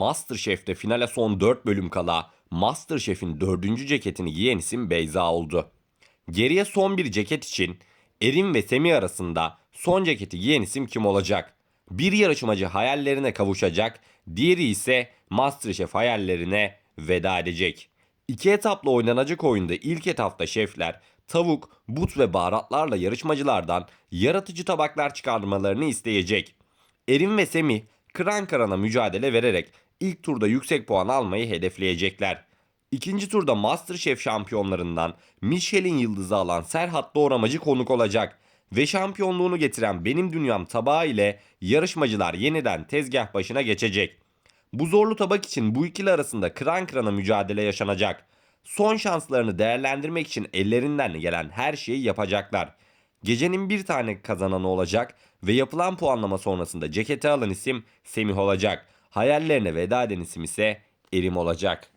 Masterchef'te finale son 4 bölüm kala Masterchef'in 4. ceketini giyen isim Beyza oldu. Geriye son bir ceket için Erin ve Semih arasında son ceketi giyen isim kim olacak? Bir yarışmacı hayallerine kavuşacak, diğeri ise Masterchef hayallerine veda edecek. İki etapla oynanacak oyunda ilk etapta şefler tavuk, but ve baharatlarla yarışmacılardan yaratıcı tabaklar çıkarmalarını isteyecek. Erin ve Semih kıran kırana mücadele vererek ilk turda yüksek puan almayı hedefleyecekler. İkinci turda Masterchef şampiyonlarından Michelin yıldızı alan Serhat Doğramacı konuk olacak. Ve şampiyonluğunu getiren Benim Dünyam tabağı ile yarışmacılar yeniden tezgah başına geçecek. Bu zorlu tabak için bu ikili arasında kıran kırana mücadele yaşanacak. Son şanslarını değerlendirmek için ellerinden gelen her şeyi yapacaklar. Gecenin bir tane kazananı olacak ve yapılan puanlama sonrasında ceketi alan isim Semih olacak. Hayallerine veda eden isim ise Erim olacak.